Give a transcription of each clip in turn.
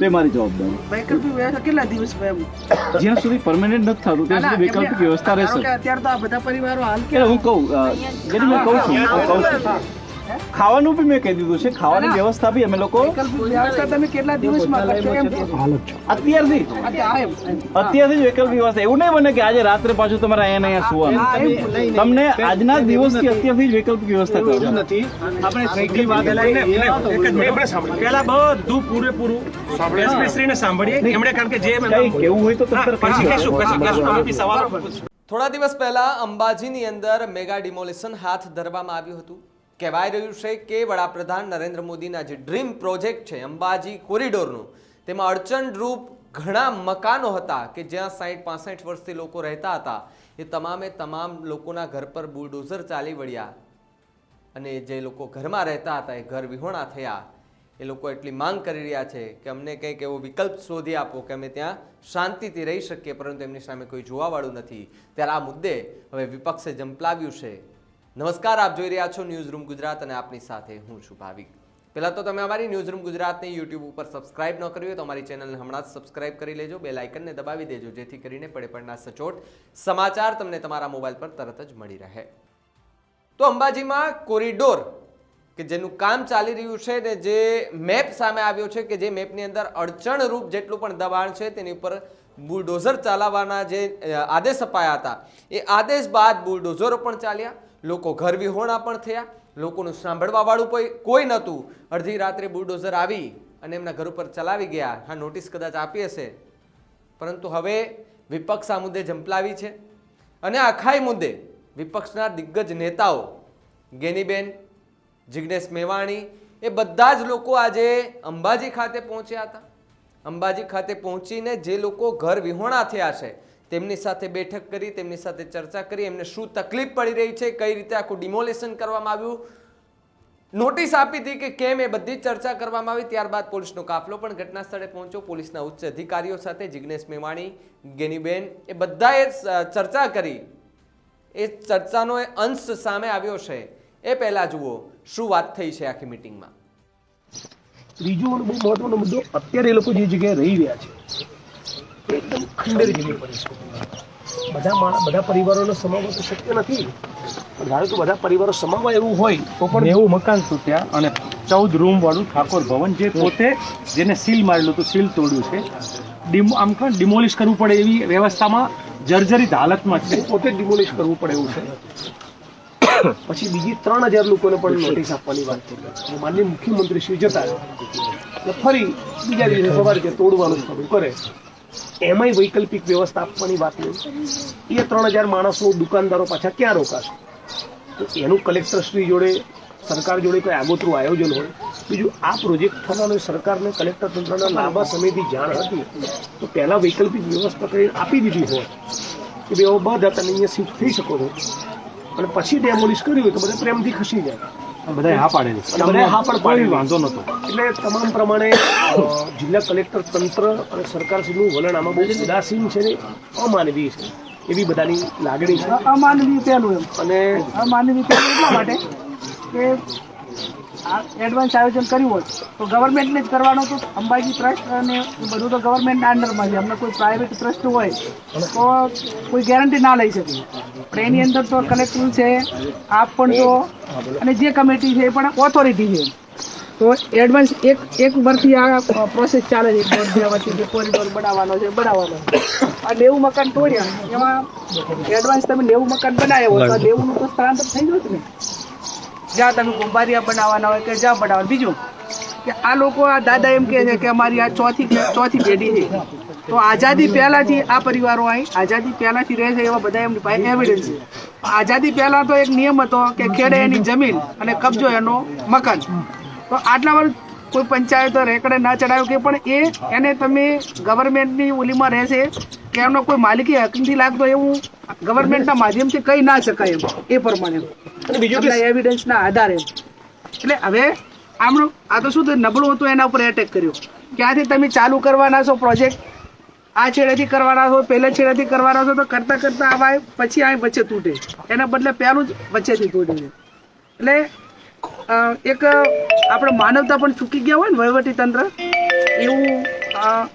તો મારી જવાબદારી. વૈકલ્પિક વ્યવસ્થા કેટલા દિવસ જ્યાં સુધી પરમેનન્ટ નથી થતું ત્યાં સુધી વૈકલ્પિક વ્યવસ્થા રહેશે. અત્યારે તો આ બધા પરિવારો હાલ કે હું કહું જેને કહું છું કહું છું. ખાવાનું બી મેં કહી દીધું છે. ખાવાની વ્યવસ્થા બી અમે લોકો વ્યવસ્થા તમે કેટલા દિવસમાં કરશો એમ? અત્યારથી. અત્યારથી જ વૈકલ્પિક વ્યવસ્થા. એવું નહીં બને કે આજે રાત્રે પાછું તમારે અહીંયા અહીંયા સુવાનું. તમને આજના દિવસથી અત્યારથી જ વૈકલ્પિક વ્યવસ્થા કરજો નથી. આપણે ગઈકાલ વાત લઈને. પહેલા બધું પૂરેપૂરું એસપી શ્રીને સાંભળીએ. એમણે કારણ કે જે કેવું હોય તો પછી કહેશું, કશું કહેશું. અમે બી સવાલો થોડા દિવસ પહેલા અંબાજીની અંદર મેગા ડિમોલિશન હાથ ધરવામાં આવ્યું હતું. કહેવાય રહ્યું છે કે વડાપ્રધાન નરેન્દ્ર મોદીના જે ડ્રીમ પ્રોજેક્ટ છે, અંબાજી કોરિડોરનું, તેમાં અડચણરૂપ ઘણા મકાનો હતા કે જ્યાં સાઠ પાસઠ વર્ષથી લોકો રહેતા હતા. એ તમામે તમામ લોકોના ઘર પર બુલડોઝર ચાલી વળ્યા. અને જે લોકો ઘરમાં રહેતા હતા, એ ઘર વિહોણા થયા. એ લોકો એટલી માંગ કરી રહ્યા છે કે અમને કંઈક એવો વિકલ્પ શોધી આપો કે અમે ત્યાં શાંતિથી રહી શકીએ, પરંતુ એમની સામે કોઈ જોવાવાળું નથી. ત્યારે આ મુદ્દે હવે વિપક્ષે જંપલાવ્યું છે. નમસ્કાર, આપ જોઈ રહ્યા છો ન્યૂઝ રૂમ ગુજરાત અને આપની સાથે હું છું ભાવિક. પહેલાં તો તમે અમારી ન્યૂઝ રૂમ ગુજરાતને યુટ્યુબ ઉપર સબસ્ક્રાઇબ ન કરી હોય તો અમારી ચેનલને હમણાં જ સબસ્ક્રાઇબ કરી લેજો. બે લાઇકનને દબાવી દેજો, જેથી કરીને પડે પડના સચોટ સમાચાર તમને તમારા મોબાઈલ પર તરત જ મળી રહે. તો અંબાજીમાં કોરિડોર, કે જેનું કામ ચાલી રહ્યું છે ને જે મેપ સામે આવ્યો છે કે જે મેપની અંદર અડચણરૂપ જેટલું પણ દબાણ છે તેની ઉપર બુલડોઝર ચાલવાના જે આદેશ અપાયા હતા. એ આદેશ બાદ બુલડોઝરો પણ ચાલ્યા. લોકો ઘર વિહોણા પણ થયા, લોકોનું સાંભળવાવાળું કોઈ નહોતું. અડધી રાત્રે બુલડોઝર આવી અને એમના ઘર ઉપર ચલાવી ગયા. હા, નોટિસ કદાચ આપી હશે. પરંતુ હવે વિપક્ષ આ મુદ્દે ઝંપલાવી છે. અને આખાઈ મુદ્દે વિપક્ષના દિગ્ગજ નેતાઓ, ગેનીબેન, જિગ્નેશ મેવાણી, એ બધા જ લોકો આજે અંબાજી ખાતે પહોંચ્યા હતા. અંબાજી ખાતે પહોંચીને જે લોકો ઘર વિહોણા થયા છે તેમની સાથે બેઠક કરી, તેમની સાથે ચર્ચા કરી, એમને શું તકલીફ પડી રહી છે, કઈ રીતે આખું ડિમોલેશન કરવામાં આવ્યું? નોટિસ આપી હતી કે કેમ એ બધી ચર્ચા કરવામાં આવી. ત્યારબાદ પોલીસનો કાફલો પણ ઘટના સ્થળે પહોંચ્યો. પોલીસના ઉચ્ચ અધિકારીઓ સાથે જિગ્નેશ મેવાણી, ગેનીબેન, એ બધાએ ચર્ચા કરી. એ ચર્ચાનો એ અંશ સામે આવ્યો છે. એ પહેલા જુઓ, શું વાત થઈ છે આખી મિટિંગમાં ત્રીજો બહુ મહત્વનો મુદ્દો, અત્યારે એ લોકો જે જગ્યાએ રહી રહ્યા છે એકદમ ખંડેર જેવી પરિસ્થિતિ. બધા માણસ બધા પરિવારોનો સમાવવા તો શક્ય નથી. ધારો કે બધા પરિવારો સમાવવા એવું હોય તો પણ એવું મકાન તૂટ્યા અને ચૌદ રૂમ વાળું ઠાકોર ભવન જે પોતે જેને સીલ મારેલું હતું સીલ તોડ્યું છે ડિમ આમ કહો ડિમોલિશ કરવું પડે એવી વ્યવસ્થામાં જર્જરિત હાલતમાં છે. પોતે ડિમોલિશ કરવું પડે એવું છે. પછી બીજી ત્રણ હજાર લોકોને પણ નોટિસ આપવાની વાત કરી માનનીય મુખ્યમંત્રી શ્રી જતા ફરી બીજા દિવસે સવારે તોડવાનું શરૂ કરે એમાંય વૈકલ્પિક વ્યવસ્થા આપવાની વાત નહીં એ ત્રણ હજાર માણસો દુકાનદારો પાછા ક્યાં રોકાશે? તો એનું કલેક્ટર શ્રી જોડે, સરકાર જોડે કોઈ આગોતરું આયોજન હોય, બીજું આ પ્રોજેક્ટ થવાનો સરકારને કલેક્ટર તંત્રના લાંબા સમયથી જાણ હતી, તો પહેલાં વૈકલ્પિક વ્યવસ્થા કરી આપી દીધી હોય કે બે બધા તમે અહીંયા શિફ્ટ થઈ શકો છો. અને પછી ડેમોલિશ કર્યું હોય તો બધા પ્રેમથી ખસી જાય. બધા હા પાડેલી અને હા પણ કોઈ પાડેલી. વાંધો નહોતો. એટલે તમામ પ્રમાણે જિલ્લા કલેક્ટર તંત્ર અને સરકાર શ્રીનું વલણ આમાં બહુ ઉદાસીન છે ને અમાનવીય છે. એવી બધાની લાગણી છે. અમાનવીય પહેલું એમ. અને અમાનવીય પહેલું એટલા માટે કે આ એડવાન્સ આયોજન કર્યું હોય, તો ગવર્મેન્ટને જ કરવાનો તો અંબાજી ટ્રસ્ટ અને બધું તો ગવર્મેન્ટના અંડરમાં છે. અમને કોઈ પ્રાઇવેટ ટ્રસ્ટ હોય, તો કોઈ ગેરંટી ના લઈ શકે. પણ એની અંદર તો કલેક્ટર છે, આપ પણ તો અને જે કમિટી છે એ પણ ઓથોરિટી છે. તો એડવાન્સ એક એક વર્ષથી આ પ્રોસેસ ચાલે છે. દોઢ કોરિડોર બનાવવાનો છે બનાવવાનો આ નેવું મકાન તોડ્યા. એમાં એડવાન્સ તમે નેવું મકાન બનાવ્યા હોય, તો નેવુંનું તો સ્થળાંતર થઈ ગયું ને. જ્યાં તમે કુંભારિયા બનાવવાના હોય કે જ્યાં બનાવવાનું બીજું કે આ લોકો આ દાદા એમ કહે છે કે અમારી આ ચોથી ચોથી પેઢી છે. તો આઝાદી પહેલાથી આ પરિવારો અહીં, આઝાદી પહેલાથી રહે છે એવા બધા એમની પાસે એવિડન્સ છે. આઝાદી પહેલાં તો એક નિયમ હતો કે ખેડે એની જમીન અને કબજો એનો મકાન. તો આટલા વર્ષ કોઈ પંચાયતો રેકડે ના ચડાવ્યું કે પણ એ એને તમે ગવર્મેન્ટની ઓલીમાં રહેશે કે એમનો કોઈ માલિકી હક નથી લાગતો એવું ગવર્મેન્ટના માધ્યમથી કહી ના શકાય એમ એ પ્રમાણે બીજું એવિડન્સના આધારે એટલે હવે આમનું આ તો શું નબળું હતું એના ઉપર એટેક કર્યો. ક્યાંથી તમે ચાલુ કરવાના છો પ્રોજેક્ટ આ છેડેથી કરવાના છો? પહેલા છેડેથી કરવાના છો? તો કરતાં કરતાં આવા પછી આ વચ્ચે તૂટે. એના બદલે પહેલું જ વચ્ચેથી તૂટે છે. એટલે એક આપણે માનવતા પણ ચૂકી ગયા હોય ને વહીવટી તંત્ર એવું,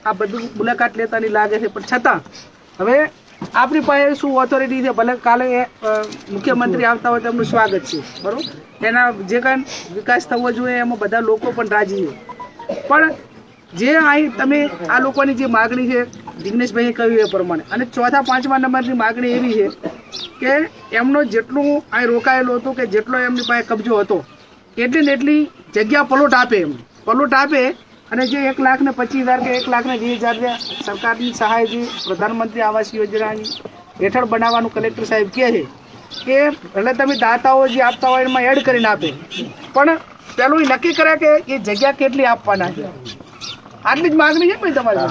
આ બધું મુલાકાત લેતાની લાગે છે. પણ છતાં, હવે આપણી પાસે શું ઓથોરિટી છે? ભલે કાલે મુખ્યમંત્રી આવતા હોય તેમનું સ્વાગત છે. બરોબર? એના જે કાંઈ વિકાસ થવો જોઈએ, એમાં બધા લોકો પણ રાજી છે. પણ જે અહીં તમે, આ લોકોની જે માગણી છે, જિગ્નેશભાઈએ કહ્યું એ પ્રમાણે. અને ચોથા, પાંચમા નંબરની માગણી એવી છે કે એમનો જેટલું અહીં રોકાયેલું હતું કે જેટલો એમની પાસે કબજો હતો, એટલી ને એટલી જગ્યા પલોટ આપે એમ પલોટ આપે અને જે એક લાખ ને પચીસ હજાર કે એક લાખ ને વીસ હજાર સરકારની સહાય જે પ્રધાનમંત્રી આવાસ યોજનાની હેઠળ બનાવવાનું કલેક્ટર સાહેબ કહે છે કે ભલે તમે દાતાઓ જે આપતા હોય એમાં એડ કરીને આપે પણ પેલું એ નક્કી કરે કે એ જગ્યા કેટલી આપવાના છે. આટલી જ માગણી છે ભાઈ તમારી?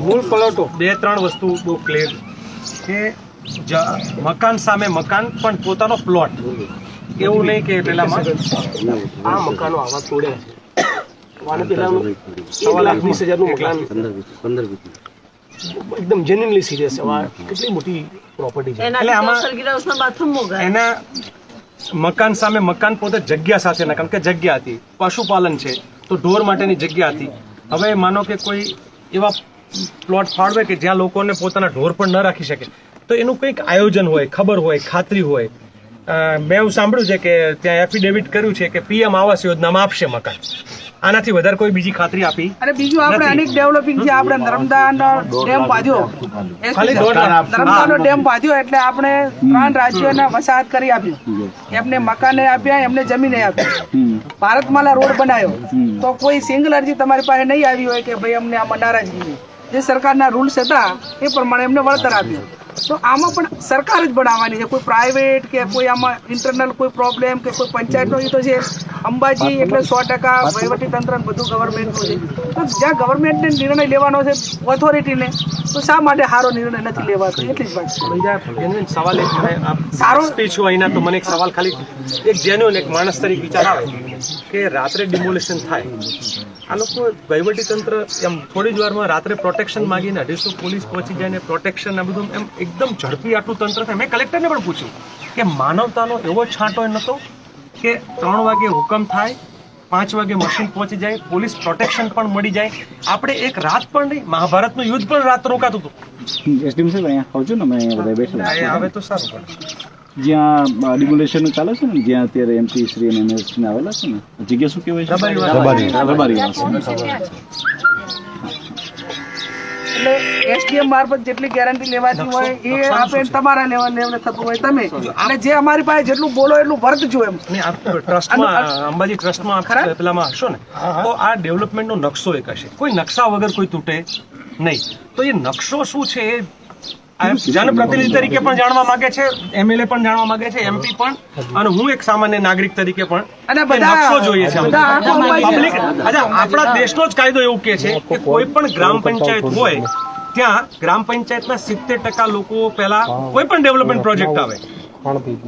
મૂળ પલટો. બે ત્રણ વસ્તુ બહુ ક્લિયર કે જ- મકાન સામે મકાન પણ પોતાનો પ્લોટ એવું નહીં કે પેલામાં આ મકાનો આવા તોડ્યા છે. આને પેલાનું એક લાખ વીસ હજારનું મકાન. એકદમ જેન્યુનલી સિરિયસ છે. કેટલી મોટી પ્રોપર્ટી છે. એટલે આમાં એના મકાન સામે મકાન પોતે જગ્યા સાથે ના કારણ કે જગ્યા હતી. પશુપાલન છે તો ઢોર માટેની જગ્યા હતી. હવે માનો કે કોઈ એવા પ્લોટ ફાળવે કે જ્યાં લોકોને પોતાના ઢોર પણ ન રાખી શકે. તો એનું કંઈક આયોજન હોય ખબર હોય ખાતરી હોય. મેં એવું સાંભળ્યું છે કે ત્યાં એફિડેવિટ કર્યું છે કે પીએમ આવાસ યોજનામાં આપશે મકાન. આનાથી વધારે કોઈ બીજી ખાતરી આપી અને બીજું આપણે અનેક ડેવલપિંગ છે. આપણે નર્મદાનો ડેમ પાધ્યો. ખાલી. નર્મદાનો ડેમ પાધ્યો એટલે આપણે ત્રણ રાજ્યોને વસાહત કરી આપ્યું. એમને મકાને આપ્યા એમને જમીને આપ્યા. હમ. ભારતમાલા રોડ બનાવ્યો. તો કોઈ સિંગલ અરજી તમારી પાસે નહીં આવી હોય કે ભાઈ અમને આમાં નારાજગી જે સરકારના રૂલ્સ હતા એ પ્રમાણે એમને વળતર આપ્યું. તો આમાં પણ સરકાર જ બનાવવાની છે. કોઈ પ્રાઇવેટ કે કોઈ આમાં ઇન્ટરનલ કોઈ પ્રોબ્લેમ કે કોઈ પંચાયતનો એ તો છે. અંબાજી એટલે સો ટકા વહીવટી તંત્ર ને બધું ગવર્મેન્ટનું છે. તો જ્યાં ગવર્મેન્ટને નિર્ણય લેવાનો છે ઓથોરિટીને તો શા માટે સારો નિર્ણય નથી લેવાતો? એટલી જ વાત છે. સવાલ એક સારો- સ્પીચ હોય એના તો મને એક સવાલ ખાલી. એક જેન્યુઅલ એક માણસ તરીકે વિચાર આવે કે રાત્રે ડિમોલિશન થાય. આ લોકો વહીવટી તંત્ર એમ થોડી જ વારમાં રાત્રે પ્રોટેક્શન માગીને અઢીસો પોલીસ પહોંચી જાય ને પ્રોટેક્શન આ બધું એમ એકદમ ઝડપી આટલું તંત્ર થાય. મેં કલેક્ટરને પણ પૂછ્યું કે માનવતાનો એવો છાંટો નહોતો કે ત્રણ વાગે હુકમ થાય પાંચ વાગે મશીન પહોંચી જાય પોલીસ પ્રોટેક્શન પણ મળી જાય. આપણે એક રાત પણ નહીં મહાભારતનું યુદ્ધ પણ રાત રોકાતું હતું. એસડીએમ સાહેબ અહીંયા આવજો ને અમે અહીંયા બધા બેઠા હવે આવે તો સારું પણ. જ્યાં ડિમોલેશનનું ચાલે છે ને જ્યાં અત્યારે એમપી શ્રી અને એમએસ ને આવેલા છે ને જગ્યા શું કહેવાય છે? રબારી. રબારી એટલે એસડીએમ મારફત જેટલી ગેરંટી લેવાતી હોય એ આપે તમારા લેવા લેવલે થતું હોય તમે. અને જે અમારી પાસે જેટલું બોલો એટલું વર્તજો એમ. ટ્રસ્ટમાં અંબાજી ટ્રસ્ટમાં ખરા? પેલામાં હશો ને તો આ ડેવલપમેન્ટનો નકશો એક હશે. કોઈ નકશા વગર કોઈ તૂટે નહીં. તો એ નકશો શું છે? એ જનપ્રતિનિધિ તરીકે પણ જાણવા માંગે છે એમએલએ પણ જાણવા માંગે છે એમપી પણ અને હું એક સામાન્ય નાગરિક તરીકે પણ અને નકશો જોઈએ છે પબ્લિક અચ્છા આપણા દેશનો જ કાયદો એવું કે છે કે કોઈ પણ ગ્રામ પંચાયત હોય ત્યાં ગ્રામ પંચાયતના સિત્તેર ટકા લોકો પહેલા કોઈ પણ ડેવલપમેન્ટ પ્રોજેક્ટ આવે.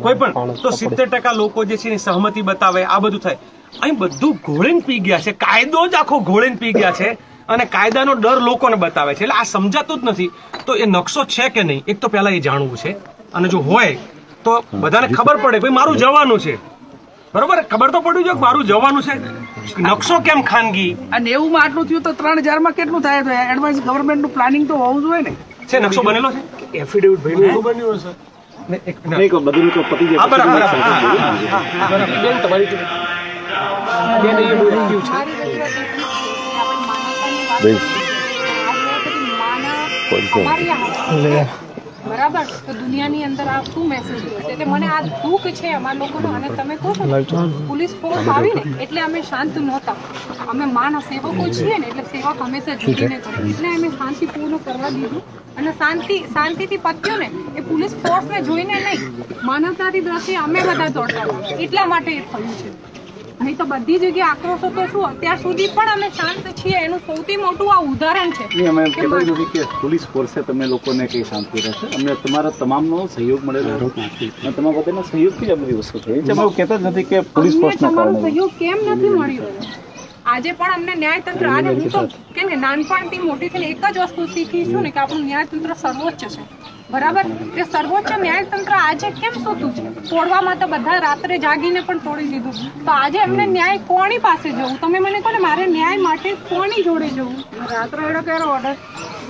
કોઈ પણ. તો સિત્તેર ટકા લોકો જે છે એની સહમતિ બતાવે આ બધું થાય. અહીં બધું ઘોળીને પી ગયા છે કાયદો જ આખો ઘોળીને પી ગયા છે. અને કાયદાનો ડર લોકોને બતાવે છે. એટલે આ સમજાતું જ નથી. તો એ નકશો છે કે નહીં? એક તો પહેલા એ જાણવું છે. અને જો હોય તો બધાને ખબર પડે ભાઈ મારું જવાનું છે. બરોબર? ખબર તો પડવી જોઈએ કે મારું જવાનું છે. નકશો કેમ ખાનગી? અને એવું માં આટલું થયું તો ત્રણ હજારમાં કેટલું થાય? તો એડવાન્સ ગવર્મેન્ટનું પ્લાનિંગ તો હોવું જોઈએ ને. છે નકશો બનેલો છે? એફિડેવિટ ભાઈનું એવું બન્યું હશે. તમારી બરાબર? તો દુનિયાની અંદર આ શું મેસેજ એટલે મને આ દુઃખ છે અમારા લોકોનો અને તમે કહો છો પોલીસ ફોર્સ આવીને એટલે અમે શાંત નહોતા. અમે માના સેવકો છીએ ને એટલે સેવક હંમેશા જોઈને કરે એટલે અમે શાંતિપૂર્ણ કરવા દીધું. અને શાંતિ શાંતિથી પત્યો ને એ પોલીસ ફોર્સને જોઈને નહીં. માનવતાની દ્રષ્ટિએ અમે બધા દોડતા એટલા માટે એ થયું છે. નહીં તો બધી જગ્યાએ આક્રોશો તો શું? અત્યાર સુધી પણ અમે શાંત છીએ. એનું સૌથી મોટું આ ઉદાહરણ છે. અમે કે કહેતા જ માન- નથી કે પોલીસ ફોર્સે તમને લોકોને કંઈ શાંતિ રહેશે અમને તમારા તમામનો સહયોગ મળેલો તમારા બધાના સહયોગથી જ બધી વસ્તુ થઈ છે અમે કહેતા જ નથી કે પોલીસ તમારો સહયોગ કેમ નથી મળ્યો? આજે પણ અમને ન્યાયતંત્ર આજે હું તો કેમ કે નાનપણથી મોટી થઈને એક જ વસ્તુ શીખી છું ને કે આપણું ન્યાયતંત્ર સર્વોચ્ચ છે. બરાબર? તે સર્વોચ્ચ ન્યાયતંત્ર આજે કેમ સૂતું છે? તોડવામાં તો બધા રાત્રે જાગીને પણ તોડી દીધું તો આજે એમને ન્યાય કોની પાસે જવું? તમે મને કહો ને મારે ન્યાય માટે કોની જોડે જવું? રાત્રે એનો કેરો ઓર્ડર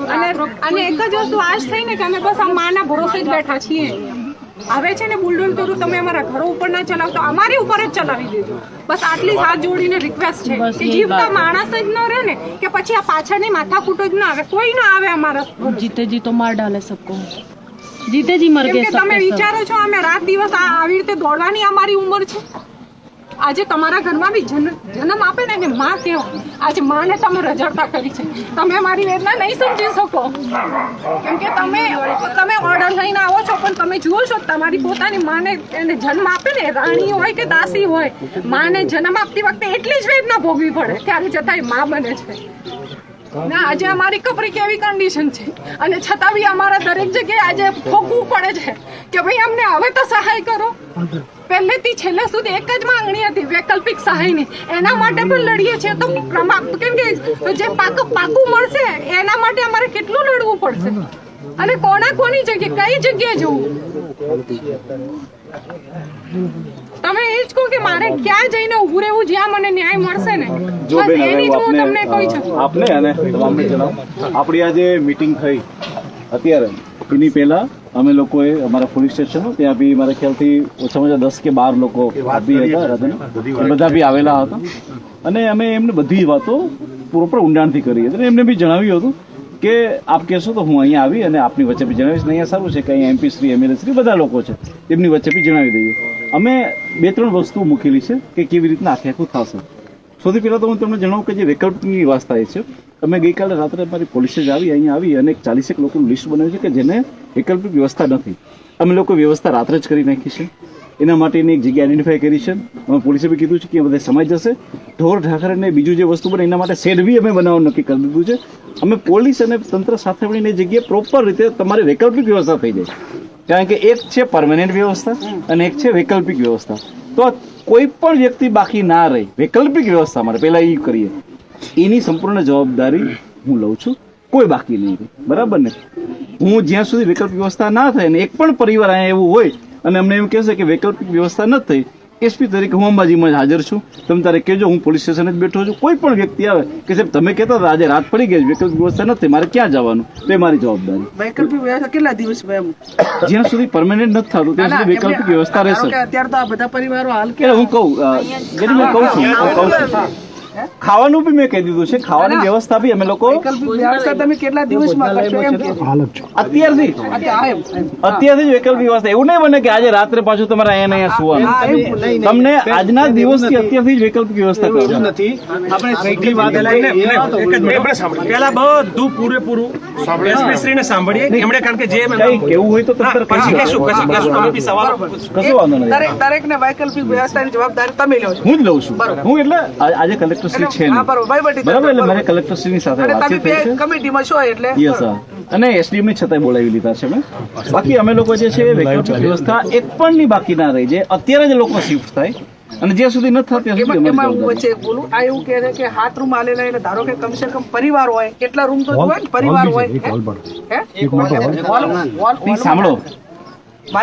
અને અને એક જ વસ્તુ આજ થઈને કે અમે બસ આ માના ભરોસે જ બેઠા છીએ. આવે છે ને બુલડોઝર તમે અમારા ઘરો ઉપર ના ચલાવતો અમારી ઉપર જ ચલાવી દેજો. બસ આટલી હાથ જોડીને રિક્વેસ્ટ છે. કે જીવતા માણસ જ ન રહે ને કે પછી આ પાછળની માથાકૂટ જ ના આવે કોઈ ના આવે અમારા જીતે જી તો માર ડાલે સબકો. જીતે જી મર કે તમે વિચારો છો અમે રાત દિવસ આ આવી રીતે દોડવાની અમારી ઉંમર છે? આજે તમારા ઘરમાં બી જન્મ આપે ને એને માં કહેવાય આજે માને તમે રજડતા કરી છે. તમે મારી વેદના નહીં સમજી શકો. કેમ કે તમે તમે ઓર્ડર લઈને આવો છો, પણ તમે જુઓ છો તમારી પોતાની માને એને જન્મ આપે ને, રાણી હોય કે દાસી હોય, માને જન્મ આપતી વખતે એટલી જ વેદના ભોગવી પડે, ત્યારે જતાં એ માં બને છે. ના આજે અમારી કપરી કેવી કન્ડિશન છે? અને છતાં બી અમારા દરેક જગ્યાએ આજે ભોગવું પડે છે કે ભાઈ અમને હવે તો સહાય કરો. પહેલેથી છેલ્લે સુધી એક જ માંગણી હતી વૈકલ્પિક સહાયની. એના માટે પણ લડીએ છીએ. તો કેમ કે જે પાક પાકું મળશે એના માટે અમારે કેટલું લડવું પડશે? અને કોના કોની જગ્યાએ કઈ જગ્યાએ જવું? તમે એ જ કહો કે મારે ક્યાં જઈને ઊભું રહેવું જ્યાં મને ન્યાય મળશે ને? જો બેન હવે હું તમને કહી આપને આપને અને તમામને જણાવું. આપણી આજે મીટિંગ થઈ અત્યારે એની પહેલા અમે લોકોએ અમારા પોલીસ સ્ટેશન ત્યાં બી મારા ખ્યાલથી ઓછામાં ઓછા દસ કે બાર લોકો બી હતા બધા બી આવેલા હતા. અને અમે એમને બધી વાતો પ્રોપર ઊંડાણથી કરી હતી અને એમને બી જણાવ્યું હતું કે આપ કહેશો તો હું અહીંયા આવી અને આપની વચ્ચે બી જણાવીશ. અહીંયા સારું છે કે અહીંયા એમપી શ્રી એમએલએ શ્રી બધા લોકો છે. એમની વચ્ચે બી જણાવી દઈએ. અમે બે ત્રણ વસ્તુ મૂકેલી છે કે કેવી રીતના આખે આખું થશે. સૌથી પહેલાં તો હું તમને જણાવું કે જે વૈકલ્પિકની વાસ્તા એ છે, અમે ગઈકાલે રાત્રે અમારી પોલીસે જ આવી, અહીંયા આવી અને એક ચાલીસેક લોકોનું લિસ્ટ બનાવ્યું છે કે જેને વૈકલ્પિક વ્યવસ્થા નથી. અમે લોકો વ્યવસ્થા રાત્રે જ કરી નાખી છે. એના માટેની એક જગ્યા આઈડેન્ટિફાઈ કરી છે. અમે પોલીસે બી કીધું છે કે બધા સમાઈ જશે. ઢોર ઢાકરને બીજું જે વસ્તુ બને એના માટે શેડ બી અમે બનાવવાનું નક્કી કરી દીધું છે. અમે પોલીસ અને તંત્ર સાથે મળીને એ જગ્યાએ પ્રોપર રીતે તમારી વૈકલ્પિક વ્યવસ્થા થઈ જાય. કારણ કે એક છે પરમેનન્ટ વ્યવસ્થા અને એક છે વૈકલ્પિક વ્યવસ્થા. તો કોઈ પણ વ્યક્તિ બાકી ના રહે, વૈકલ્પિક વ્યવસ્થા માટે પહેલાં એ કરીએ. એની સંપૂર્ણ જવાબદારી હું લઉં છું. કોઈ બાકી નહીં બરાબર ને? હું જ્યાં સુધી વૈકલ્પિક વ્યવસ્થા ના થાય ને એક પણ પરિવાર અહીંયા એવું હોય અને અમને એમ કહેશે કે વૈકલ્પિક વ્યવસ્થા ન થઈ એસપી તરીકે હું અંબાજીમાં જ હાજર છું. તમે તારે કહેજો હું પોલીસ સ્ટેશન જ બેઠો છું. કોઈ પણ વ્યક્તિ આવે કે સાહેબ તમે કહેતા હતા આજે રાત પડી ગઈ છે, વૈકલ્પિક વ્યવસ્થા નથી મારે ક્યાં જવાનું? તે મારી જવાબદારી. વૈકલ્પિક વ્યવસ્થા કેટલા દિવસ જ્યાં સુધી પરમેનન્ટ નથી થતું ત્યાં સુધી વૈકલ્પિક વ્યવસ્થા રહેશે. અત્યારે તો આ બધા પરિવારો હાલ કે હું કહું મેં કહું છું કહું છું. ખાવાનું બી મેં કહી દીધું છે. ખાવાની વ્યવસ્થા બી અમે લોકો વ્યવસ્થા તમે કેટલા દિવસમાં કરશો એમ અત્યારથી. અત્યારથી જ વૈકલ્પિક વ્યવસ્થા. એવું નહીં બને કે આજે રાત્રે પાછું તમારે અહીંયા અહીંયા નહીં, સુવાનું તમને આજના દિવસથી અત્યારથી જ વૈકલ્પિક વ્યવસ્થા કરો નથી. આપણે સીધી વાત આપણે સાંભળીએ. પહેલા બધું પૂરેપૂરું શ્રીને સાંભળીએ એમણે કારણ કે જે કઈ કેવું હોય તો કહેશું શકો. કહેશું કહેશું અમે બી સવાલો. કશું વાંધો નથી દરેક દરેકને વૈકલ્પિક વ્યવસ્થાની જવાબદારી તમે લો છો. હું જ લઉં છું. હું એટલે આજે કલેક્ટર શ્રી છે. બરોબર. એટલે મારે કલેક્ટરશ્રીની સાથે વાતચીત થઈ છે. કમિટીમાં છો એટલે? યસ સર અને એસડીએમની છતાંય બોલાવી લીધા છે મેં. બાકી અમે લોકો જે છે વૈકલ્પિક વ્યવસ્થા એક પણ ની બાકી ના રહી. જે અત્યારે જ લોકો શિફ્ટ થાય અને જ્યાં સુધી નથી થતું એમાં એમાં હું. વચ્ચે બોલું. આ એવું કહે છે કે હાથ રૂમ આલેલા એટલે ધારો કે કમસે કમ પરિવાર હોય. કેટલા રૂમ તો હોય ને? પરિવાર હોય. હે? સાંભળો.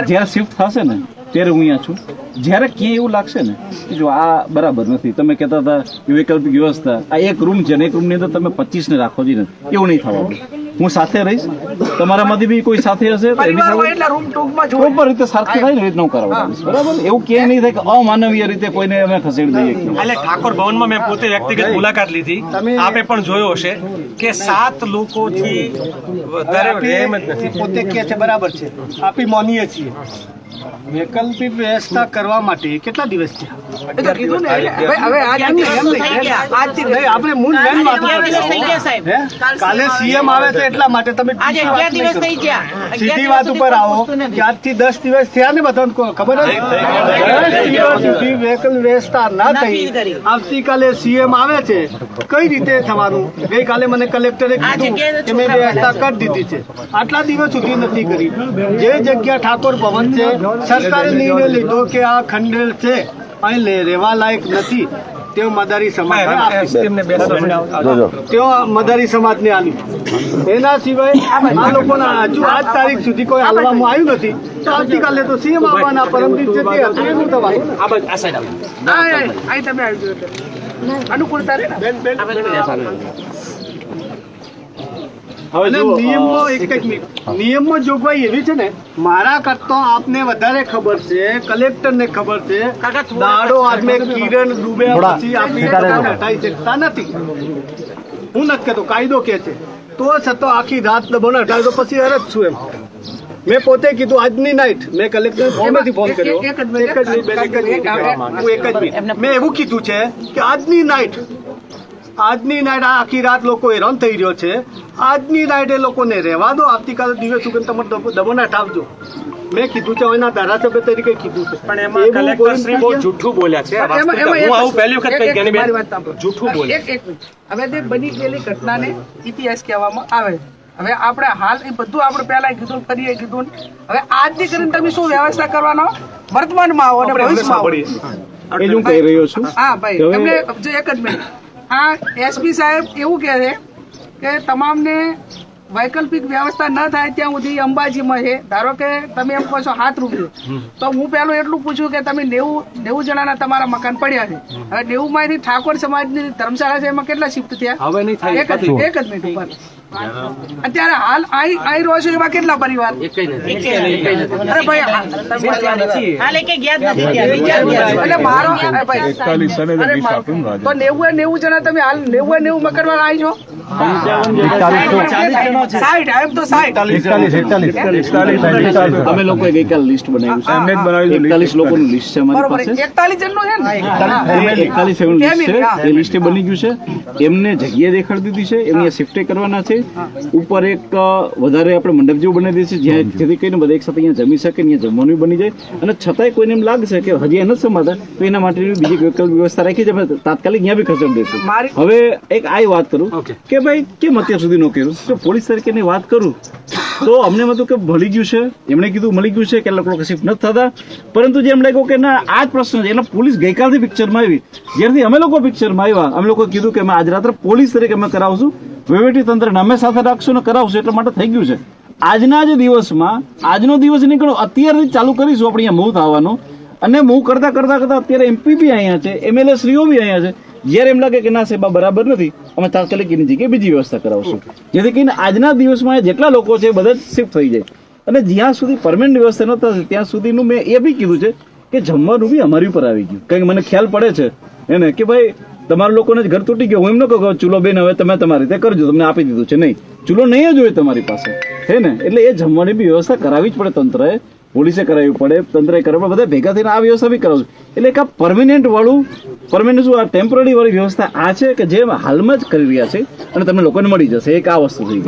જ્યાં શિફ્ટ થશે ને ત્યારે હું અહીંયા છું. જ્યારે ક્યાંય એવું લાગશે ને કે જો આ બરાબર નથી. તમે કહેતા હતા વૈકલ્પિક વ્યવસ્થા. આ એક રૂમ છે ને એક રૂમની અંદર તમે પચીસને રાખો જ નથી. એવું નહીં થવા હું સાથે રહીશ. તમારામાંથી બી કોઈ સાથે હશે પ્રોપર રીતે સારખી થાય ને રીતનું કરાવડાવીશ બરાબર? એવું કે નહીં થાય કે અમાનવીય રીતે કોઈને અમે ખસેડી દઈએ એટલે ઠાકોર ભવનમાં મેં પોતે વ્યક્તિગત મુલાકાત લીધી. આપે પણ જોયો હશે કે સાત લોકોથી પોતે કે છે બરાબર છે. આપી માનીએ છીએ. વૈકલ્પિક વ્યવસ્થા કરવા માટે કેટલા દિવસ છે આપણે મૂળ મેન વાત કાલે સીએમ આવે છે એટલા માટે તમે. સીધી વાત ઉપર આવો. આજથી દસ દિવસ થયા ને બધાને ખબર સુધી વ્યવસ્થા ના થઈ. આવતીકાલે સીએમ આવે છે. કઈ રીતે થવાનું? ગઈકાલે મને કલેક્ટરે કીધું કે મેં વ્યવસ્થા કરી દીધી છે. આટલા દિવસ સુધી નથી કરી. જે જગ્યા ઠાકોર ભવન છે સરકારે નિર્ણય લીધો કે આ ખંડેર છે અહીં લે- રહેવા લાયક નથી. તેઓ મદારી સમાજ તેઓ મદારી સમાજને આલી એના સિવાય આ લોકોના હજુ આજ તારીખ સુધી કોઈ હાલવામાં આવ્યું નથી. તો આવતીકાલે તો સીએમ આવવાના પરમ છે તે હતું એનું થવાનું આ બાજુ આ સાઈડ આવો. હા હા, અહીં તમે આવી જાઓ અનુકૂળતા રહે ને? હવે નિયમમાં અ, એક નિયમમાં જોગવાઈ એવી છે ને મારા કરતા આપને વધારે ખબર છે કલેક્ટરને ખબર છે. દાડો આદમે કિરણ ડૂબ્યા પછી આપણી દબાણ શકતા નથી. હું નથી કહેતો કાયદો કે છે. તો છતાં આખી રાત દબાણ હટાવી તો પછી અરજ છું એમ. મેં પોતે કીધું આજની નાઇટ મેં કલેક્ટર ફોન નથી ફોન કર્યો? એક- જ મિનિટ. હું એક મિનિટ મેં એવું કીધું છે કે આજની નાઈટ આજની નાઇટ આ આખી રાત લોકો હેરાન થઈ રહ્યો છે. આજની નાઇટ એ લોકોને રહેવા દો. આવતીકાલે દિવસ સુધી તમે દમોના ઠાવજો મેં કીધું છે એના ધારાસભ્ય તરીકે કીધું છે. પણ એમાં કલેક્ટર શ્રી બહુ જૂઠું બોલ્યા છે. હું આવું પહેલી વખત કહી ગયા મારી વાત જૂઠું બોલે. એક એક હવે જે બની ગયેલી ઘટનાને ઇતિહાસ કહેવામાં આવે છે. હવે આપણે હાલ એ બધું આપણે પહેલા કીધું કરીએ કીધું. હવે આજથી કરીને તમે શું વ્યવસ્થા કરવાનો? વર્તમાનમાં આવો અને ભવિષ્યમાં આવો. એ હું કહી રહ્યો છું. હા ભાઈ. તમને જો એક જ મિનિટ. આ એસપી સાહેબ એવું કહે છે કે તમામને વૈકલ્પિક વ્યવસ્થા ન થાય ત્યાં સુધી અંબાજીમાં છે. ધારો કે તમે એમ કહો છો હાથ રૂપિયો. તો હું પહેલું એટલું પૂછ્યું કે તમે નેવું નેવું જણાના તમારા મકાન પડ્યા છે. હવે નેવું માંથી ઠાકોર સમાજની ધર્મશાળા છે એમાં કેટલા શિફ્ટ થયા? હવે નહીં એક જ એક જ મિનિટ અત્યારે હાલ આઈ આઈ રહ્યો છે એમાં કેટલા પરિવાર? અરે ભાઈ એટલે મારો તો નેવું નેવું જણા તમે હાલ નેવું નેવું મકાન વાળા આવી છો. અમે ગઈકાલે લિસ્ટ બનાવ્યું એકતાલીસ લોકોનું લિસ્ટ છે અમારી પાસે. એકતાલીસ જણનું છે ને? એકતાલીસ લિસ્ટ છે. એ લિસ્ટે બની ગયું છે. એમને જગ્યા દેખાડી દીધી છે. એમને શિફ્ટે કરવાના છે. ઉપર એક વધારે આપણે મંડપ જેવું બનાવી દઈશું જ્યાં જેથી કરીને બધા એક સાથે અહીંયા જમી શકે અહીંયા જમવાનું બની જાય. અને છતાંય કોઈને એમ લાગશે કે હજી એ નથી સમાધાન તો એના માટે બીજી વૈકલ્પિક વ્યવસ્થા રાખી છે તાત્કાલિક અહીંયા બી ખસેડી દઈશું. હવે એક આ વાત કરું કે ભાઈ કેમ અત્યાર સુધી ન કર્યું? જો પોલીસ તરીકેની વાત કરું? તો અમને એમ હતું કે ભળી ગયું છે એમણે કીધું મળી ગયું છે કે લોકો શિફ્ટ નથી થતા. પરંતુ જે એમ લાગ્યું કે ના આ જ પ્રશ્ન છે. એટલે પોલીસ ગઈકાલથી પિક્ચરમાં આવી. જ્યારથી અમે લોકો પિક્ચરમાં આવ્યા અમે લોકો કીધું કે અમે આજ રાત્રે પોલીસ તરીકે અમે કરાવશું. વહીવટી તંત્રને અમે સાથે રાખશું ને કરાવશું એટલા માટે થઈ ગયું છે. આજના જ દિવસમાં આજનો દિવસ નીકળો અત્યારથી ચાલુ કરીશું આપણે અહીંયા મૂવ થવાનું. અને મૂવ કરતા કરતા કરતા અત્યારે એમપી બી અહીંયા છે એમએલએ શ્રીઓ બી અહીંયા છે. જ્યારે એમ લાગે કે ના સાહેબ બરાબર નથી અમે તાત્કાલિક એની જગ્યાએ બીજી વ્યવસ્થા કરાવશું. જેથી કરીને આજના દિવસમાં જેટલા લોકો છે બધા જ શિફ્ટ થઈ જાય. અને જ્યાં સુધી પરમેનન્ટ વ્યવસ્થા ન થશે ત્યાં સુધીનું મેં એ બી કીધું છે કે જમવાનું બી અમારી ઉપર આવી ગયું. કંઈક મને ખ્યાલ પડે છે એને કે ભાઈ તમારા લોકોને જ ઘર તૂટી ગયો. હું એમ ન કહું ચૂલો બેન હવે તમે તમારી રીતે કરજો. તમને આપી દીધું છે. નહીં. ચૂલો નહીં જ હોય તમારી પાસે. છે ને? એટલે એ જમવાની બી વ્યવસ્થા કરાવવી જ પડે તંત્રએ. પોલીસે કરાવવી પડે તંત્રએ કરાવવી પડે. બધા ભેગા થઈને આ વ્યવસ્થા બી કરાવશું. એટલે એક આ પરમિનન્ટ વાળું પરમિનન્ટ શું આ ટેમ્પરરી વાળી વ્યવસ્થા આ છે કે જે હાલમાં જ કરી રહ્યા છે અને તમને લોકોને મળી જશે. એક આ વસ્તુ થઈ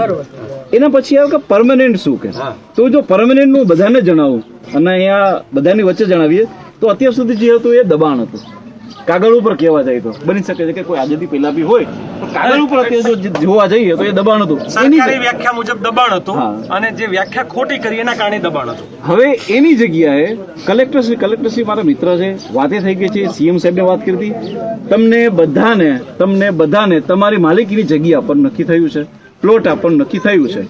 એના પછી આવે કે પરમેનન્ટ શું કે? તો જો પરમેનન્ટ હું બધાને જણાવું અને અહીંયા બધાની વચ્ચે જણાવીએ તો અત્યાર સુધી જે હતું એ દબાણ હતું. કાગળ ઉપર કહેવા જાય તો. બની શકે છે કે કોઈ આઝાદી પહેલા બી હોય કાગળ ઉપર અત્યારે જો જોવા જઈએ તો એ દબાણ હતું. એની સરકારી વ્યાખ્યા મુજબ દબાણ હતું અને જે વ્યાખ્યા ખોટી કરી એના કારણે દબાણ હતું. હવે એની જગ્યાએ કલેક્ટરશ્રી કલેક્ટરશ્રી મારા મિત્ર છે વાતે થઈ ગઈ છે સીએમ સાહેબને વાત કરી હતી. તમને બધાને તમને બધાને તમારી માલિકીની જગ્યા પર નક્કી થયું છે પ્લોટ આપણને નક્કી થયું છે.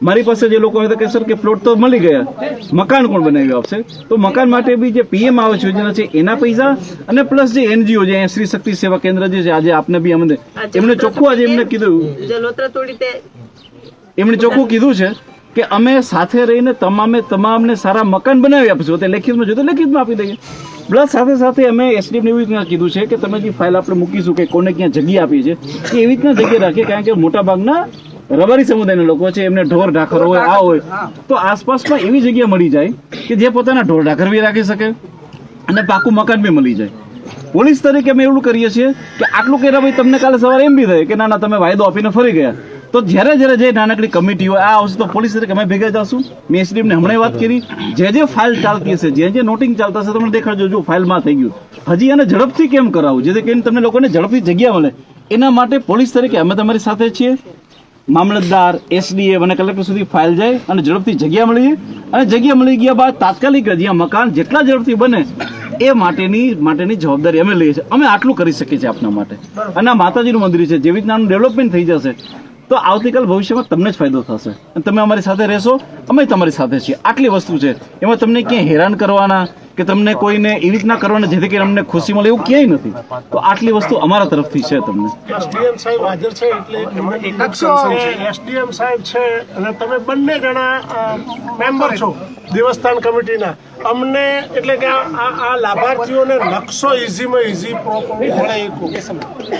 મારી પાસે જે લોકો હતા કે સર કે પ્લોટ તો મળી ગયા. મકાન કોણ બનાવી આપશે? તો મકાન માટે બી જે પીએમ આવાસ યોજના છે એના પૈસા અને પ્લસ જે એનજીઓ જે શ્રી શક્તિ સેવા કેન્દ્ર જે છે આજે આપને બી અમને એમને ચોખ્ખું આજે એમને કીધું. એમણે ચોખ્ખું કીધું છે કે અમે સાથે રહીને તમામે તમામને સારા મકાન બનાવી આપીશું. તે લેખિતમાં જોઈએ તો લેખિતમાં આપી દઈએ. પ્લસ સાથે સાથે અમે એસડીએમ એવી રીતના કીધું છે કે તમે જે ફાઇલ આપણે મૂકીશું કે કોને ક્યાં જગ્યા આપી છે એવી રીતના જગ્યા રાખીએ કારણ કે મોટાભાગના રબારી સમુદાયના લોકો છે એમને ઢોર ઢાખર હોય આ હોય તો આસપાસમાં એવી જગ્યા મળી જાય કે જે પોતાના ઢોર ઢાખર બી રાખી શકે અને પાકું મકાન બી મળી જાય. પોલીસ તરીકે અમે એવું કરીએ છીએ કે આટલું કર્યા ભાઈ તમને કાલે સવારે એમ બી થાય કે ના ના તમે વાયદો આપીને ફરી ગયા. તો જ્યારે જ્યારે જે નાનકડી કમિટી હોય આ આવશે તો પોલીસ તરીકે અમે ભેગા જશું મેં એસડીએમને હમણાં વાત કરી. જે જે ફાઇલ ચાલતી હશે જે જે નોટિંગ ચાલતા હશે તમને દેખાડજો જો ફાઇલમાં થઈ ગયું. હજી એને ઝડપથી કેમ કરાવવું? જેથી કરીને તમને લોકોને ઝડપથી જગ્યા મળે. એના માટે પોલીસ તરીકે અમે તમારી સાથે છીએ. મામલતદાર એસડીએ અને કલેક્ટર સુધી ફાઇલ જાય અને ઝડપથી જગ્યા મળી અને જગ્યા મળી ગયા બાદ તાત્કાલિક જ્યાં મકાન જેટલા ઝડપથી બને એ માટેની માટેની જવાબદારી અમે લઈએ છીએ. અમે આટલું કરી શકીએ છીએ આપના માટે. અને આ માતાજીનું મંદિર છે. જેવી રીતના ડેવલપમેન્ટ થઈ જશે, તો આવતીકાલ ભવિષ્યમાં તમને જ ફાયદો થશે. અને તમે અમારી સાથે રહેશો, અમે તમારી સાથે છીએ. આટલી વસ્તુ છે. એમાં તમને ક્યાંય હેરાન કરવાના કે તમને કોઈને એવી રીતના કરવાના જેથી કરીને અમને ખુશી મળે એવું ક્યાંય નથી. તો આટલી વસ્તુ અમારા તરફથી છે તમને. એસડીએમ સાહેબ હાજર છે એટલે એમાં એક જ concern છે. એસડીએમ સાહેબ છે અને તમે બંને જણા મેમ્બર છો દેવસ્થાન કમિટીના. અમને એટલે કે આ લાભાર્થીઓને નકશો ઇઝીમાં ઇઝી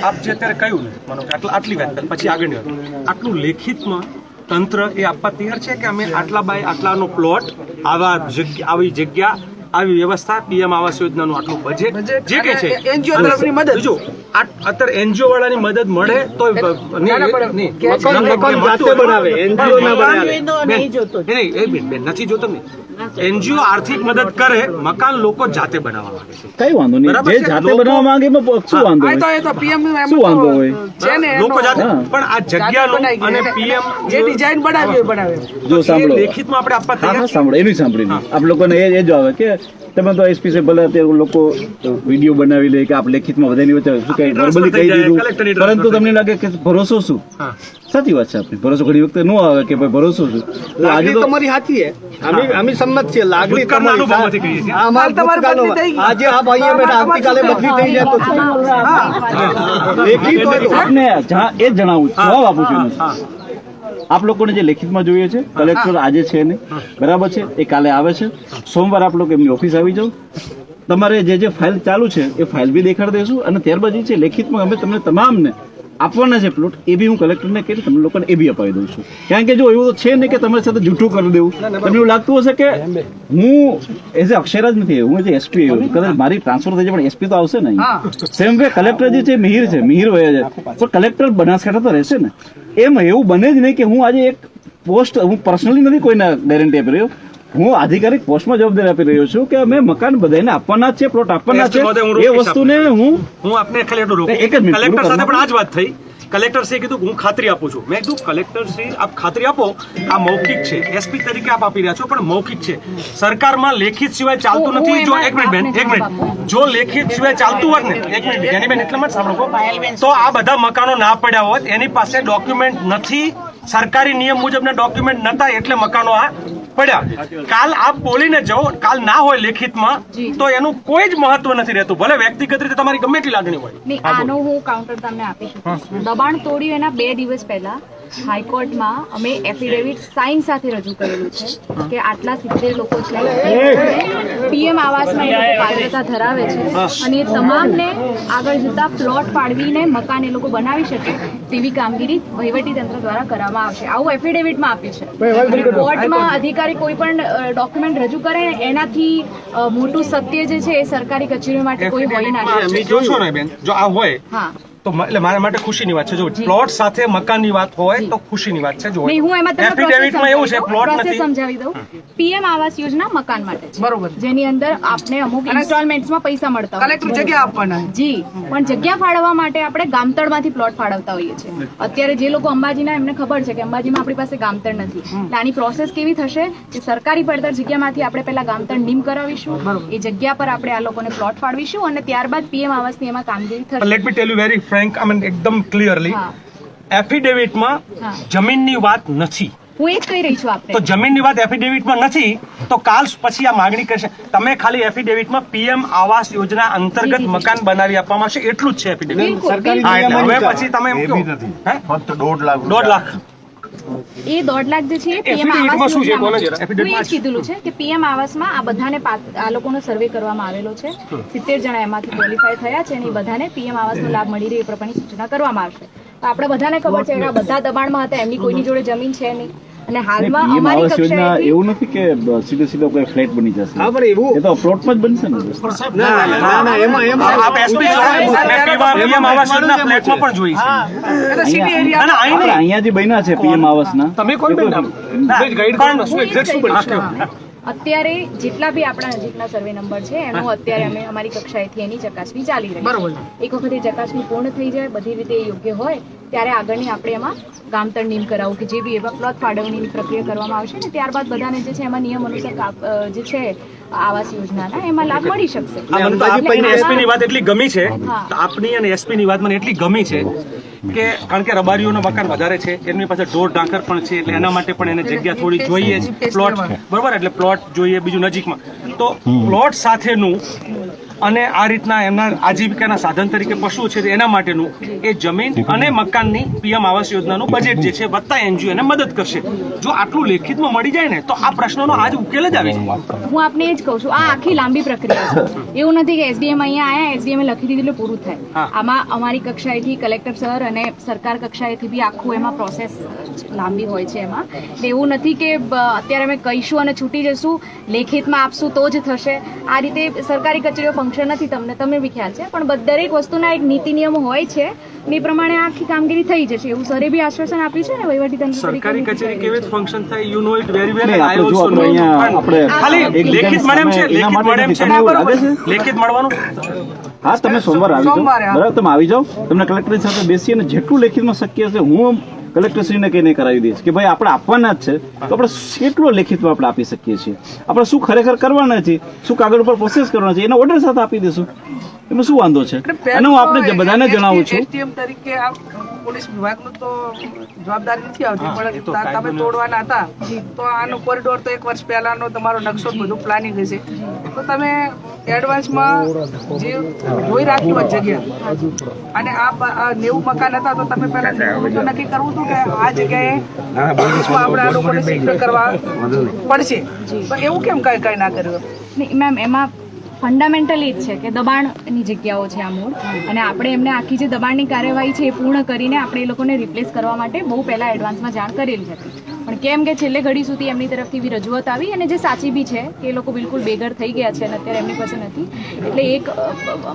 આપ જે અત્યારે કહ્યું ને આટલા આટલી વાત પછી આગળની વાત. આટલું લેખિતમાં તંત્ર એ આપવા તૈયાર છે કે અમે આટલા બાય આટલાનો પ્લોટ આવા જગ્યા આવી જગ્યા આવી વ્યવસ્થા પીએમ આવાસ યોજનાનું આટલું બજેટ જે કે છે. એનજીઓ તરફની મદદ. જો અત્યારે એનજીઓ વાળાની મદદ મળે તો નહીં, નહીં, મકાન મકાન જાતે નથી જોતો ને એનજીઓ આર્થિક મદદ કરે મકાન લોકો જાતે બનાવવા માંગે છે. કઈ વાંધો નહીં. જે જાતે બનાવવા માંગે એમાં શું વાંધો આ તો હોય? એ તો પીએમ શું વાંધો હોય? છે ને લોકો જાતે પણ આ જગ્યાનું અને પીએમ જે ડિઝાઇન બનાવી બનાવે. જો સાંભળો. લેખિતમાં આપણે આપવા તૈયાર સાંભળો એનું સાંભળીને. આપ લોકોને એ એ જ આવે કે તમે તો એસપી સાહેબ ભલે અત્યારે લોકો વીડિયો બનાવી લે કે આપ લેખિતમાં બધાની વચ્ચે શું કઈ નોર્મલી કહી દીધું. પરંતુ તમને લાગે કે ભરોસો શું? સાચી વાત છે આપણી ભરોસો ઘણી વખતે ન આવે કે ભાઈ ભરોસો શું? આજે તો તમારી સાચી છે અમે અમે સંમત છીએ. લાગણી તમારી અનુભવમાંથી કહીએ છીએ. આ અમારા તમારી થઈ આજે આ ભાઈએ બેટા આવતીકાલે બદલી થઈ જાય તો શું? લેખિત તો આપને એ જણાવું છું, જવાબ આપું છું. આપ લોકોને જે લેખિતમાં જોઈએ છે કલેક્ટર આજે છે ને બરાબર છે? એ કાલે આવે છે. સોમવાર આપ લોકો એમની ઓફિસ આવી જાઓ. તમારે જે જે ફાઇલ ચાલુ છે એ ફાઇલ બી દેખાડી દઈશું અને ત્યારબાદ જે છે લેખિતમાં અમે તમને તમામને આપવાના છે પ્લોટ એ બી હું કલેક્ટરને કહી તમને લોકોને એ બી અપાવી દઉં છું. કારણ કે જો એવું તો છે ને કે તમારી સાથે જૂઠું કરી દેવું. તમને એવું લાગતું હશે કે હું એઝ એ અક્ષર જ નથી હું જે એસપી આવ્યો કદાચ મારી ટ્રાન્સફર થઈ જાય પણ એસપી તો આવશે નહીં. સેમ વે કલેક્ટર જે છે મિહિર છે મિહિર વયા છે પણ કલેક્ટર બનાસકાંઠા તો રહેશે ને. એમ એવું બને જ નહીં કે હું આજે એક પોસ્ટ હું પર્સનલી નથી કોઈને ગેરંટી આપી રહ્યો. હું આધિકારિક પોસ્ટમાં જવાબદારી આપી રહ્યો છું કે અમે મકાન બધાને આપવાના જ છે પ્લોટ આપવાના છે. એ વસ્તુને હું હું આપને ખાલી એટલું એક જ મિનિટ, કલેક્ટર સાથે પણ આ જ વાત થઈ. કલેક્ટર શ્રી કીધું હું ખાતરી આપું છું. મેં કીધું કલેક્ટર શ્રી આપ ખાતરી આપો આ મૌખિક છે. એસપી તરીકે આપ આપી રહ્યા છો પણ મૌખિક છે. સરકારમાં લેખિત સિવાય ચાલતું નથી. જો એક મિનિટ બેન એક મિનિટ. જો લેખિત સિવાય ચાલતું હોત ને એક મિનિટ જેની બેન એટલે માટે સાંભળો તો આ બધા મકાનો ના પડ્યા હોત એની પાસે ડોક્યુમેન્ટ નથી. સરકારી નિયમ મુજબના ડોક્યુમેન્ટ નતા એટલે મકાનો આ પડ્યા. કાલ આપ બોલીને જાઓ કાલ ના હોય લેખિતમાં તો એનું કોઈ જ મહત્વ નથી રહેતું. ભલે વ્યક્તિગત રીતે તમારી ગમે એટલી લાગણી હોય. આનો હું કાઉન્ટર તમને આપીશ દબાણ તોડ્યું એના બે દિવસ પહેલા. હાઈકોર્ટમાં અમે એફિડેવિટ સાઇન સાથે રજૂ કરેલું છે કે આટલા સિત્તેર લોકો છે. પીએમ આવાસમાં એ લોકો પાત્રતા ધરાવે છે અને એ તમામને આગળ જતા પ્લોટ પાડવીને મકાન એ લોકો બનાવી શકે તેવી કામગીરી વહીવટી તંત્ર દ્વારા કરવામાં આવશે. આવું એફિડેવિટમાં આપ્યું છે. કોર્ટમાં અધિકારી કોઈ પણ ડોક્યુમેન્ટ રજૂ કરે એનાથી મોટું સત્ય જે છે એ સરકારી કચેરીઓ માટે કોઈ હોય ના. શકે. જો છો ને બેન જો આ હોય હા. તો એટલે મારા માટે ખુશીની વાત છે. જો પ્લોટ સાથે મકાનની વાત હોય તો ખુશીની વાત છે. જો નહીં હું એમાં તમને એફિડેવિટમાં એવું છે પ્લોટ નથી. સમજાવી દઉં. પીએમ આવાસ યોજના મકાન માટે છે. બરોબર. જેની અંદર આપને અમુક ઇન્સ્ટોલમેન્ટમાં પૈસા મળતા હોય કલેક્ટર જગ્યા આપવાના. જી. પણ જગ્યા ફાળવવા માટે આપણે ગામતળમાંથી પ્લોટ ફાળવતા હોઈએ છીએ. અત્યારે જે લોકો અંબાજીના એમને ખબર છે કે અંબાજીમાં આપણી પાસે ગામતળ નથી. એટલે આની પ્રોસેસ કેવી થશે? કે સરકારી પડતર જગ્યામાંથી આપણે પહેલા ગામતળ નીમ કરાવીશું. એ જગ્યા પર આપણે આ લોકોને પ્લોટ ફાળવીશું અને ત્યારબાદ પીએમ આવાસની એમાં કામગીરી થશે let me tell you very frank I mean એકદમ ક્લિયરલી એફિડેવિટમાં જમીનની વાત નથી. હું એ કહી રહી છું તો જમીનની વાત એફિડેવિટમાં નથી તો કાલ પછી આ માગણી કરશે. તમે ખાલી એફિડેવિટમાં પીએમ આવાસ યોજના અંતર્ગત મકાન બનાવી આપવામાં આવશે. એટલું જ છે એફિડેવિટ હવે પછી તમે એમ કહો. ફક્ત દોઢ લાખ દોઢ લાખ. એ દોઢ લાખ જે છે પીએમ આવાસ કીધેલું છે કે પીએમ આવાસમાં આ બધાને આ લોકોનો સર્વે કરવામાં આવેલો છે. સિત્તેર જણા એમાંથી ક્વોલિફાય થયા છે અને એ બધાને પીએમ આવાસનો લાભ મળી રહે એ પ્રમાણે સૂચના કરવામાં આવશે. તો આપણે બધાને ખબર છે કે બધા દબાણમાં હતા એમની કોઈની જોડે જમીન છે નહીં. અને હાલમાં અમારી આવાસ કક્ષાએથી એવું નથી કે સીધો સીધો કોઈ ફ્લેટ બની જશે હા પણ એવું એ તો પ્લોટમાં જ બનશે ને ના ના, ના ના એમાં એમાં આપ એસપી છો પીએમ આવાસ યોજના ફ્લેટમાં પણ જોઈ છે સિટી એરિયા ના, ના, અહીં અહીંયા જે બન્યા છે પીએમ આવાસના તમે કોણ બન્યા? ગાઈડ કોણ શું એક્ઝેક્ટ શું. હા. અત્યારે જેટલા બી આપણા નજીકના સર્વે નંબર છે એનો અત્યારે અમે અમારી કક્ષાએથી એની ચકાસણી ચાલી રહી છે એક વખત એ ચકાસણી પૂર્ણ થઈ જાય બધી રીતે યોગ્ય હોય ત્યારે આગળની આપણે એમાં ગામતળ નીમ કરાવવું કે જે બી એવા પ્લોટ ફાળવણીની પ્રક્રિયા કરવામાં આવશે ને ત્યારબાદ બધાને જે છે એમાં નિયમ અનુસાર જે છે આવાસ યોજનાના એમાં લાભ મળી શકશે. આ મને તો આપની એસપી ની વાત એટલી ગમી છે તો આપની અને એસપી ની વાત મને એટલી ગમી છે કે કારણ કે રબારીઓનો મકાન વધારે છે એમની પાસે ઢોર ઢાંકર પણ છે એટલે એના માટે પણ એને જગ્યા થોડી જોઈએ છે પ્લોટ બરોબર એટલે પ્લોટ જોઈએ બીજું નજીકમાં. તો પ્લોટ સાથેનું અને આ રીતના એમના આજીવિકાના સાધન તરીકે પશુ છે એના માટેનું એ જમીન અને મકાનની પીએમ આવાસ યોજનાનું બજેટ જે છે વધતા એનજીઓ એને મદદ કરશે. જો આટલું લેખિતમાં મળી જાય ને તો આ પ્રશ્નનો આજ ઉકેલ જ આવી જાય હું આપને એ જ કહું છું આ આખી લાંબી પ્રક્રિયા છે. એવું નથી કે એસડીએમ અહીંયા આયા એસડીએમ લખી દીધું એટલે પૂરું થાય. આમાં અમારી કક્ષાએથી કલેક્ટર સર અને સરકાર કક્ષાએથી બી આખું એમાં પ્રોસેસ લાંબી હોય છે એમાં. એવું નથી કે અત્યારે અમે કહીશું અને છૂટી જશું લેખિતમાં આપશું તો જ થશે. આ રીતે સરકારી કચેરીઓ ફંક્શન નથી તમને તમે બી ખ્યાલ છે. પણ દરેક વસ્તુના એક નીતિ નિયમો હોય છે એ પ્રમાણે આખી કામગીરી થઈ જશે. એવું સરે બી આશ્વાસન આપ્યું છે ને વહીવટી તંત્ર સરકારી કચેરી કેવી રીતે ફંક્શન થાય you know it very well I also know આપણે ખાલી લેખિત મળેમ છે લેખિત માટે મળે એમ નથી. છે? લેખિત મળવાનું. હા તમે સોમવાર આવી જાઓ. બરાબર તમે આવી જાઓ. તમને કલેક્ટર સાથે બેસી અને જેટલું લેખિતમાં શક્ય છે હું કલેક્ટરશ્રીને કહીને કરાવી દઈએ કે ભાઈ આપણે આપવાના જ છે. તો આપણે કેટલો લેખિતમાં આપણે આપી શકીએ છીએ? આપણે શું ખરેખર કરવાના છે શું કાગળ ઉપર પ્રોસેસ કરવાના છે એના ઓર્ડર સાથે આપી દઈશું. એમાં શું વાંધો છે? અને હું આપને બધાને જણાવું છું એસટીએમ તરીકે આ પોલીસ વિભાગનું તો જવાબદારી નથી આવતી પણ તમે તોડવાના હતા તો આનો કોરિડોર તો એક વર્ષ પહેલાનો તમારો નકશો બધું પ્લાનિંગ હશે. તો તમે એડવાન્સમાં જે જોઈ રાખ્યું જગ્યા. અને આ આ નેવું મકાન હતા તો તમે પહેલા તો નક્કી કરવું હતું? કે આ જગ્યાએ આપણે આ લોકોને શિફ્ટ કરવા પડશે? તો એવું કેમ કઈ કઈ ના કર્યું? નહીં મેમ એમાં ફંડામેન્ટલી જ છે કે દબાણની જગ્યાઓ છે આ મૂળ. અને આપણે એમને આખી જે દબાણની કાર્યવાહી છે એ પૂર્ણ કરીને આપણે એ લોકોને રિપ્લેસ કરવા માટે બહુ પહેલાં એડવાન્સમાં જાણ કરેલી હતી. પણ કેમ કે છેલ્લે ઘડી સુધી એમની તરફથી બી રજૂઆત આવી અને જે સાચી બી છે કે એ લોકો બિલકુલ બેઘર થઈ ગયા છે અને અત્યારે એમની પાસે નથી. એટલે એક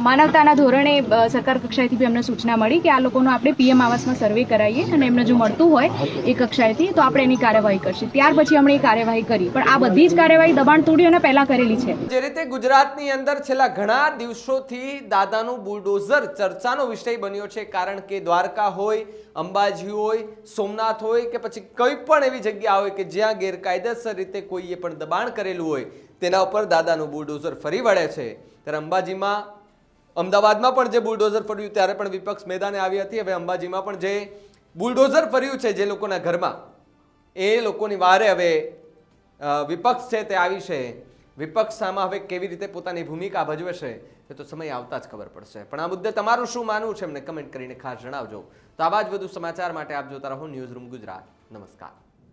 માનવતાના ધોરણે સરકાર કક્ષાએથી બી અમને સૂચના મળી કે આ લોકોનો આપણે પીએમ આવાસમાં સર્વે કરાવીએ અને એમને જો મળતું હોય એ કક્ષાએથી, તો આપણે એની કાર્યવાહી કરશે. ત્યાર પછી અમે એ કાર્યવાહી કરી. પણ આ બધી જ કાર્યવાહી દબાણ તોડી અને પહેલાં કરેલી છે. જે રીતે ગુજરાતની અંદર છેલ્લા ઘણા દિવસોથી દાદાનું બુલડોઝર ચર્ચાનો વિષય બન્યો છે, કારણ કે દ્વારકા હોય, અંબાજી હોય, સોમનાથ હોય કે પછી કોઈ પણ એવી જગ્યા હોય કે જ્યાં ગેરકાયદેસર રીતે કોઈએ પણ દબાણ કરેલું હોય, તેના ઉપર દાદાનું બુલડોઝર ફરી વળે છે. ત્યારે અંબાજીમાં, અમદાવાદમાં પણ જે બુલડોઝર ફર્યું, ત્યારે પણ વિપક્ષ મેદાને આવી હતી. હવે અંબાજીમાં પણ જે બુલડોઝર ફર્યું છે જે લોકોના ઘરમાં, એ લોકોની વારે હવે વિપક્ષ છે તે આવી છે. વિપક્ષ સામે હવે કેવી રીતે પોતાની ભૂમિકા ભજવે છે એ તો સમય આવતા જ ખબર પડશે. પણ આ મુદ્દે તમારું શું માનવું છે, એમને કમેન્ટ કરીને ખાસ જણાવજો. તો આવા જ વધુ સમાચાર માટે આપ જોતા રહો ન્યૂઝ રૂમ ગુજરાત. નમસ્કાર.